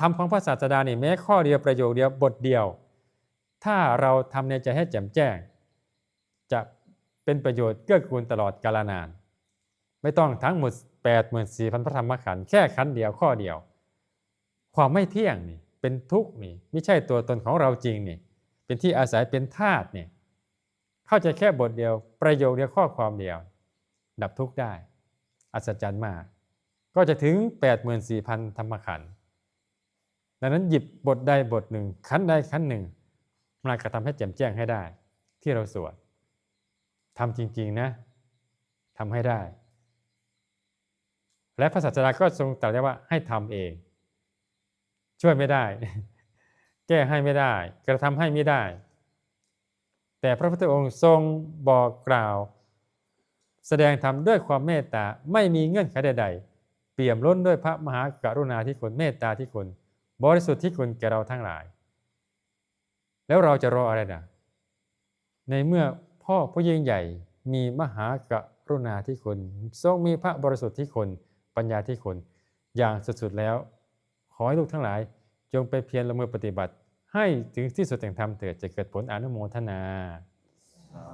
ธรรมของพระศาสดาเนี่ยแม้ข้อเดียวประโยคเดียวบทเดียว ถ้าเราทำในใจให้แจ่มแจ้ง จะเป็นประโยชน์เกื้อกูลตลอดกาลนาน ไม่ต้องทั้งหมด8 4 0 0 0พระธรรมขันธ์แค่ขันธ์เดียวข้อเดียว ความไม่เที่ยงนี่เป็นทุกข์นี่ไม่ใช่ตัวตนของเราจริงนี่เป็นที่อาศัยเป็นธาตุนี่เข้าใจแค่บทเดียว ประโยคเดียวข้อความเดียว ดับทุกข์ได้ อัศจรรย์มาก ก็จะถึง 84,000 ธรรมขันธ์ ดังนั้นหยิบบทใดบทหนึ่งขันใดขันหนึ่งมากระทำให้แจ่มแจ้งให้ได้ ที่เราสวดทำจริง ๆนะทำให้ได้ และพระศาสดาก็ทรงตรัสว้ว่าให้ทำเอง ช่วยไม่ได้ แก้ให้ไม่ได้ กระทำให้ไม่ได้ แต่พระพุทธองค์ทรงบอกกล่าว แสดงธรรมด้วยความเมตตาไม่มีเงื่อนไขใด ๆ เปี่ยมล้นด้วยพระมหากรุณาธิคุณเมตตาธิคุณ บริสุทธิ์ที่คุณแก่เราทั้งหลาย แล้วเราจะรออะไรนะในเมื่อพ่อผู้ยิ่งใหญ่มีมหากรุณาธิคุณทรงมีพระบริสุทธิ์ที่คุณปัญญาที่คุณอย่างสุดๆแล้ว ขอให้ลูกทั้งหลาย จงไปเพียรละมือปฏิบัติ ให้ถึงที่สุดแห่งธรรมเถิดจะเกิดผลอนุโมทนาสา